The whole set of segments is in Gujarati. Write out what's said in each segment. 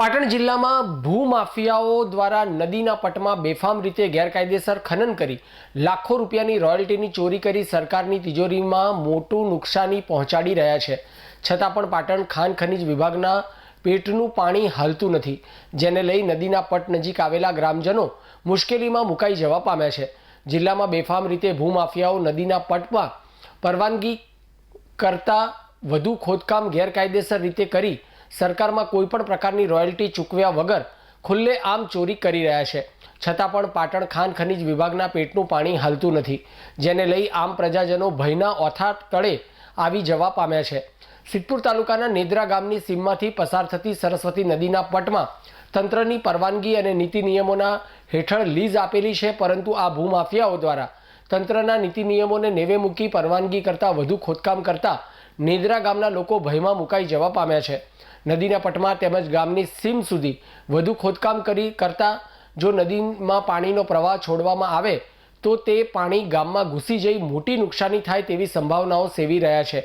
પાટણ જિલ્લામાં ભૂમાફિયાઓ દ્વારા નદીના પટમાં બેફામ રીતે ગેરકાયદેસર ખનન કરી લાખો રૂપિયાની રોયલ્ટીની ચોરી કરી સરકારની તિજોરીમાં મોટું નુકસાની પહોંચાડી રહ્યા છે. છતાં પણ પાટણ ખાન ખનીજ વિભાગના પેટનું પાણી હાલતું નથી, જેને લઈ નદીના પટ નજીક આવેલા ગ્રામજનો મુશ્કેલીમાં મુકાઈ જવા પામ્યા છે. જિલ્લામાં બેફામ રીતે ભૂમાફિયાઓ નદીના પટમાં પરવાનગી કરતાં વધુ ખોદકામ ગેરકાયદેસર રીતે કરી સરકારમાં કોઈપણ પ્રકારની રોયલ્ટી ચૂકવ્યા વગર ખુલ્લે આમ ચોરી કરી રહ્યા છે. છતાં પણ પાટણ ખાન ખનીજ વિભાગના પેટનું પાણી હાલતું નથી, જેને લઈ આમ પ્રજાજનો ભયના ઓથા તળે આવી જવા પામ્યા છે. સિદ્ધપુર તાલુકાના નેદ્રા ગામની સીમમાંથી પસાર થતી સરસ્વતી નદીના પટમાં તંત્રની પરવાનગી અને નીતિ નિયમોના હેઠળ લીઝ આપેલી છે, પરંતુ આ ભૂમાફિયાઓ દ્વારા તંત્રના નીતિ નિયમોને નેવે મૂકી પરવાનગી કરતાં વધુ ખોદકામ કરતા નેદરા ગામના લોકો ભયમાં મુકાઈ જવા પામ્યા છે. નદીના પટમાં તેમજ ગામની સીમ સુધી વધુ ખોદકામ કરી કરતા જો નદીમાં પાણીનો પ્રવાહ છોડવામાં આવે, તો તે પાણી ગામમાં ઘૂસી જઈ મોટી નુકસાની થાય તેવી સંભાવનાઓ સેવી રહ્યા છે.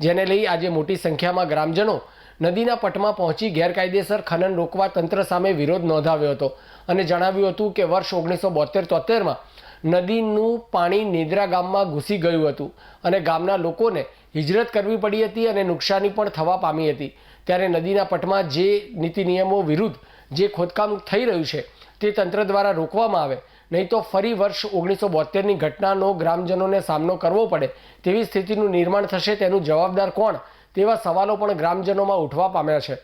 જેને લઈ આજે મોટી સંખ્યામાં ગ્રામજનો નદીના પટમાં પહોંચી ગેરકાયદેસર ખનન રોકવા તંત્ર સામે વિરોધ નોંધાવ્યો હતો અને જણાવ્યું હતું કે વર્ષ ઓગણીસો બોતેર તોતેરમાં નદીનું પાણી નેદ્રા ગામમાં ઘૂસી ગયું હતું અને ગામના લોકોને હિજરત કરવી પડી હતી અને નુકસાની પણ થવા પામી હતી. ત્યારે નદીના પટમાં જે નીતિ નિયમો વિરુદ્ધ જે ખોદકામ થઈ રહ્યું છે તે તંત્ર દ્વારા રોકવામાં આવે. નહીં તો ફરી વર્ષ ઓગણીસો બોતેરની ઘટનાનો ગ્રામજનોને સામનો કરવો પડે તેવી સ્થિતિનું નિર્માણ થશે તેનું જવાબદાર કોણ? તેવા સવાલો પણ ગ્રામજનોમાં ઉઠવા પામ્યા છે.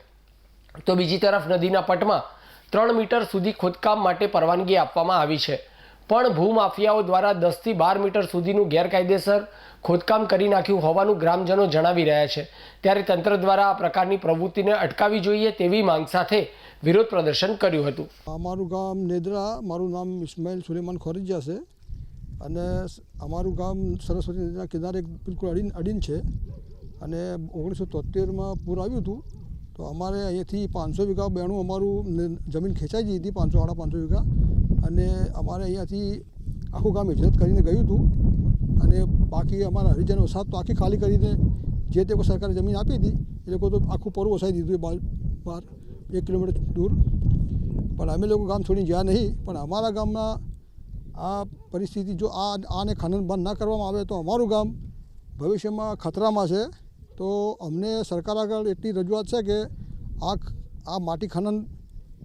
તો બીજી તરફ નદીના પટમાં ત્રણ મીટર સુધી ખોદકામ માટે પરવાનગી આપવામાં આવી છે. પણ ભૂમાફિયાઓ દ્વારા દસથી બાર મીટર સુધીનું ગેરકાયદેસર ખોદકામ કરી નાખ્યું હોવાનું ગ્રામજનો જણાવી રહ્યા છે. ત્યારે તંત્ર દ્વારા આ પ્રકારની પ્રવૃત્તિને અટકાવી જોઈએ તેવી માંગ સાથે વિરોધ પ્રદર્શન કર્યું હતું. અમારું ગામ નેદરા, મારું નામ ઇસ્માઇલ સુલેમાન ખોરજિયા છે. અને અમારું ગામ સરસ્વતી નદીના કિનારે બિલકુલ અડીન અડીન છે. અને ઓગણીસો તોતેરમાં પૂર આવ્યું હતું, તો અમારે અહીંયાથી પાંચસો વીઘા બેણું અમારું જમીન ખેંચાઈ ગઈ હતી, પાંચસો સાડા પાંચસો વીઘા. અને અમારે અહીંયાથી આખું ગામ હિજરત કરીને ગયું હતું. અને બાકી અમારા હરિજન વસાત તો આખી ખાલી કરીને જે તે સરકારે જમીન આપી હતી, એ લોકો તો આખું પરું વસાવી દીધું બાર બહાર એક કિલોમીટર દૂર. પણ અમે લોકો ગામ છોડીને ગયા નહીં, પણ અમારા ગામના આ પરિસ્થિતિ જો આ, આને ખનન બંધ ના કરવામાં આવે તો અમારું ગામ ભવિષ્યમાં ખતરામાં છે. તો અમને સરકાર આગળ એટલી રજૂઆત છે કે આ આ માટી ખનન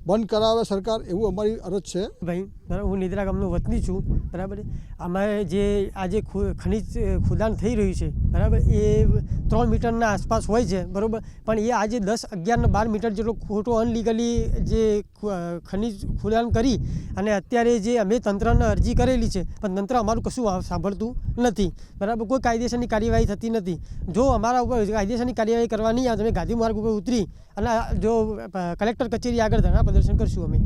બંધ કરાવે સરકાર, એવું અમારી અરજ છે. ભાઈ બરાબર, હું નિદ્રા ગામનો વતની છું, બરાબર? અમારે જે આજે ખનિજ ખુદાણ થઈ રહ્યું છે, બરાબર? એ ત્રણ મીટરના આસપાસ હોય છે, બરાબર? પણ એ આજે દસ અગિયાર બાર મીટર જેટલો ખોટો અનલીગલી જે ખનિજ ખુદાણ કરી અને અત્યારે જે અમે તંત્રને અરજી કરેલી છે, પણ તંત્ર અમારું કશું સાંભળતું નથી, બરાબર? કોઈ કાયદેસરની કાર્યવાહી થતી નથી. જો અમારા ઉપર કાયદેસરની કાર્યવાહી કરવાની આ તમે ગાંધી માર્ગ ઉપર ઉતરી અને જો કલેક્ટર કચેરી આગળ ધરણા પ્રદર્શન કરશું અમે.